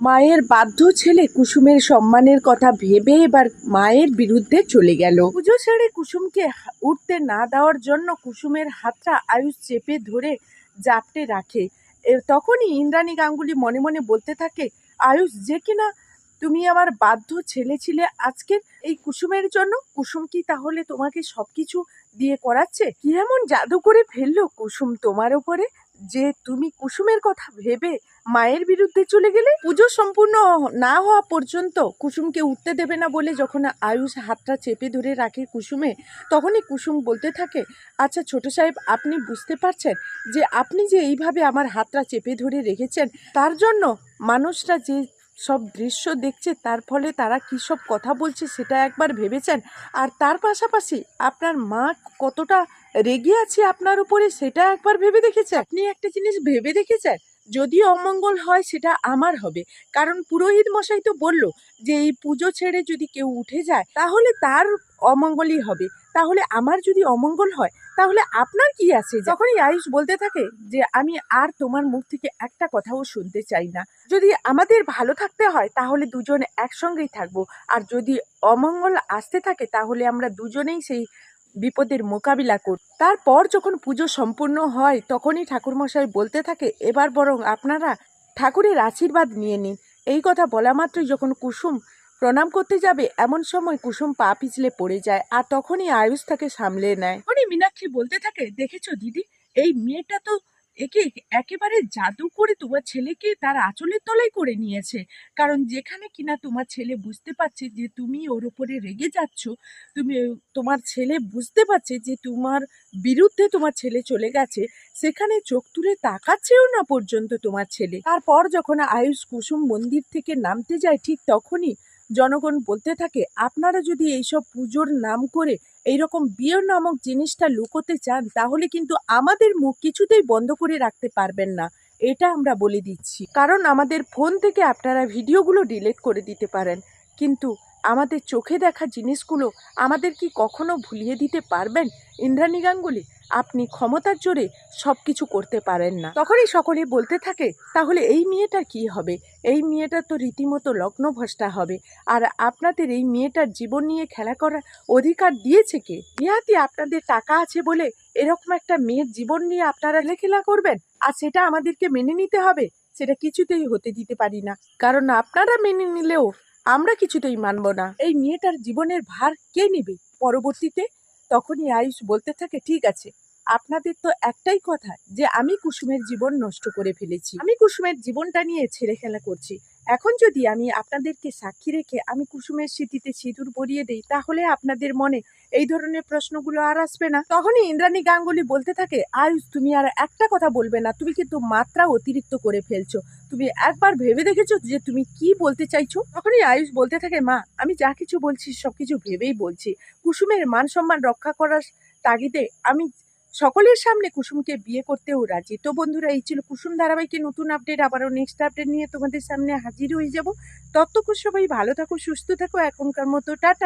মায়ের বাধ্য ছেলে কুসুমের সম্মানের কথা ভেবে এবার মায়ের বিরুদ্ধে চলে গেল। পুজো ছেড়ে কুসুমকে উঠতে না দেওয়ার জন্য কুসুমের হাতটা আয়ুষ চেপে ধরে জাপটে রাখে। তখনই ইন্দ্রাণী গাঙ্গুলি মনে মনে বলতে থাকে, আয়ুষ, যে কিনা তুমি আমার বাধ্য ছেলে ছিলে আজকের এই কুসুমের জন্য কুসুম কি তাহলে তোমাকে সবকিছু দিয়ে করাচ্ছে? কি এমন জাদু করে ফেলল কুসুম তোমার উপরে? যে তুমি কুসুমের কথা ভেবে মায়ের বিরুদ্ধে চলে গেলে পুজো সম্পূর্ণ না হওয়া পর্যন্ত কুসুমকে উঠতে দেবে না বলে যখন আয়ুষ হাতটা চেপে ধরে রাখে কুসুমে, তখনই কুসুম বলতে থাকে আচ্ছা ছোট সাহেব, আপনি বুঝতে পারছেন যে আপনি যে এইভাবে আমার হাতটা চেপে ধরে রেখেছেন, তার জন্য মানুষরা যে সব দৃশ্য দেখছে, তার ফলে তারা কী সব কথা বলছে সেটা একবার ভেবেছেন? আর তার পাশাপাশি আপনার মা কতটা রেগে আছি আপনার উপরে, সেটা একবার ভেবে দেখেছেন? আপনি একটা জিনিস ভেবে দেখেছেন? যদি অমঙ্গল হয়, সেটা আমার হবে। কারণ পুরোহিত মশাই তো বলল যে, এই পুজো ছেড়ে যদি কেউ উঠে যায়, তাহলে তার অমঙ্গলই হবে। তাহলে আমার যদি অমঙ্গল হয়, তাহলে আপনার কি আছে? যখনই আয়ুষ বলতে থাকে যে, আমি আর তোমার মুখ থেকে একটা কথাও শুনতে চাই না। যদি আমাদের ভালো থাকতে হয়, তাহলে দুজন একসঙ্গেই থাকব। আর যদি অমঙ্গল আসতে থাকে, তাহলে আমরা দুজনেই সেই বিপদের মোকাবিলা কর। তারপর যখন পুজো সম্পূর্ণ হয়, তখনই ঠাকুরমশাই বলতে থাকে, এবার বরং আপনারা ঠাকুরের আশীর্বাদ নিয়ে নিন। এই কথা বলা মাত্রই যখন কুসুম প্রণাম করতে যাবে, এমন সময় কুসুম পা পিছলে পড়ে যায় আর তখনই আয়ুষ তাকে সামলে নেয়। তখনই মীনাক্ষী বলতে থাকে, দেখেছ দিদি, এই মেয়েটা তো একে একেবারে জাদু করে তোমার ছেলেকে তার আঁচলের তলায় করে নিয়েছে। কারণ যেখানে কিনা তোমার ছেলে বুঝতে পারছে যে তুমি ওর উপরে রেগে যাচ্ছ, তুমি তোমার ছেলে বুঝতে পারছে যে তোমার বিরুদ্ধে তোমার ছেলে চলে গেছে, সেখানে চোখ তুলে তাকাচ্ছেও না পর্যন্ত তোমার ছেলে। তারপর যখন আয়ুষ কুসুম মন্দির থেকে নামতে যায়, ঠিক তখনই জনগণ বলতে থাকে, আপনারা যদি এইসব পুজোর নাম করে এইরকম বিয়ের নামক জিনিসটা লুকোতে চান, তাহলে কিন্তু আমাদের মুখ কিছুতেই বন্ধ করে রাখতে পারবেন না। এটা আমরা বলে দিচ্ছি। কারণ আমাদের ফোন থেকে আপনারা ভিডিওগুলো ডিলিট করে দিতে পারেন। কিন্তু আমাদের চোখে দেখা জিনিসগুলো আমাদের কি কখনো ভুলিয়ে দিতে পারবেন? ইন্দ্রাণী গাঙ্গুলি, আপনি ক্ষমতার জোরে সব কিছু করতে পারেন না। তখনই সকলে বলতে থাকে, তাহলে এই মেয়েটার কি হবে? এই মেয়েটা তো রীতিমতো লগ্ন লগ্নভ্রষ্টা হবে। আর আপনাদের এই মেয়েটার জীবন নিয়ে খেলা করার অধিকার দিয়েছে কে? নিহাতি আপনাদের টাকা আছে বলে এরকম একটা মেয়ের জীবন নিয়ে আপনারা লেখেলা করবেন? আর সেটা আমাদেরকে মেনে নিতে হবে? সেটা কিছুতেই হতে দিতে পারি না। কারণ আপনারা মেনে নিলেও আমরা কিছুতেই মানব না। এই মেয়েটার জীবনের ভার কে নেবে? পরবর্তীতে তখনই আয়ুষ বলতে থাকে, ঠিক আছে, আপনাদের তো একটাই কথা যে আমি কুসুমের জীবন নষ্ট করে ফেলেছি। আমি কুসুমের জীবনটা নিয়ে ছেলেখেলা করছি। এখন যদি আমি আপনাদেরকে সাক্ষী রেখে আমি কুসুমের স্মৃতিতে সিঁদুর পরিয়ে দেই, তাহলে আপনাদের মনে এই ধরনের প্রশ্নগুলো আর আসবে না। তখনই ইন্দ্রাণী গাঙ্গুলি বলতে থাকে, আয়ুষ, তুমি আর একটা কথা বলবে না। তুমি কিন্তু মাত্রা অতিরিক্ত করে ফেলছো। তুমি একবার ভেবে দেখেছ যে তুমি কি বলতে চাইছো? তখনই আয়ুষ বলতে থাকে, মা, আমি যা কিছু বলছি সবকিছু ভেবেই বলছি। কুসুমের মান সম্মান রক্ষা করার তাগিদে আমি সকলের সামনে কুসুমকে বিয়ে করতেও রাজি। তো বন্ধুরা, এই ছিল কুসুম ধারাবাহিকের নতুন আপডেট আবারও নেক্সট আপডেট নিয়ে তোমাদের সামনে হাজির হয়ে যাব। ততক্ষণ সবাই ভালো থাকো, সুস্থ থাকো। এখনকার মতো টাটা।